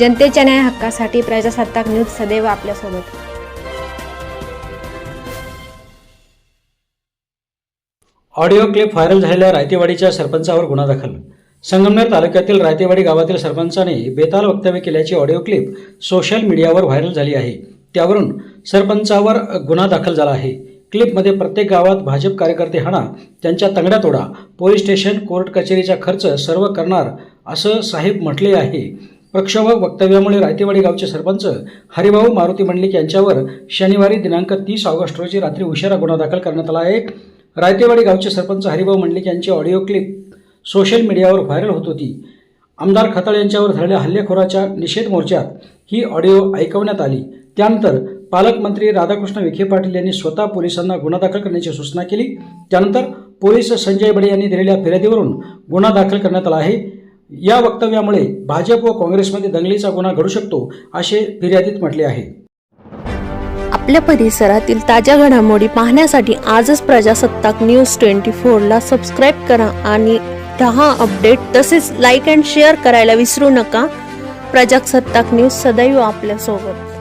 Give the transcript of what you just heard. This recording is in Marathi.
जनतेच्या न्याय हक्कासाठी प्रजासत्ताक न्यूज सदैव आपल्यासोबत. ऑडिओ क्लिप व्हायरल झालेल्या रायतेवाडीच्या सरपंचावर गुन्हा दाखल. संगमनेर तालुक्यातील रायतेवाडी गावातील सरपंचाने बेताल वक्तव्य केल्याची ऑडिओ क्लिप सोशल मीडियावर व्हायरल झाली आहे. त्यावरून सरपंचावर गुन्हा दाखल झाला आहे. क्लिपमध्ये प्रत्येक गावात भाजप कार्यकर्ते हाणा त्यांच्या तंगड्या तोडा पोलीस स्टेशन कोर्ट कचेरीचा खर्च सर्व करणार असं साहेब म्हटले आहे. प्रक्षोभक वक्तव्यामुळे रायतेवाडी गावचे सरपंच हरिभाऊ मारुती मंडलिक यांच्यावर शनिवारी दिनांक तीस ऑगस्ट रोजी रात्री उशिरा गुन्हा दाखल करण्यात आला. आहे रायतेवाडी गावचे सरपंच हरिभाऊ मंडलिक यांची ऑडिओ क्लिप सोशल मीडियावर व्हायरल होत होती. आमदार खताळ यांच्यावर झालेल्या हल्लेखोराच्या निषेध मोर्चात ही ऑडिओ ऐकवण्यात आली. त्यानंतर पालकमंत्री राधाकृष्ण विखे पाटील यांनी स्वतः पोलिसांना गुन्हा दाखल करण्याची सूचना केली. त्यानंतर पोलीस संजय बडे यांनी दिलेल्या फिर्यादीवरून गुन्हा दाखल करण्यात आला आहे. या वक्तव्यामुळे भाजप व काँग्रेसमध्ये दंगलीचा गुन्हा घडू शकतो असे फिर्यादीत म्हटले आहे. आपल्या परिसरातील ताज्या घडामोडी पाहण्यासाठी आजच प्रजासत्ताक न्यूज ट्वेंटी फोरला सबस्क्राईब करा आणि दहा अपडेट तसेच लाईक अँड शेअर करायला विसरू नका. प्रजासत्ताक न्यूज सदैव आपल्यासोबत.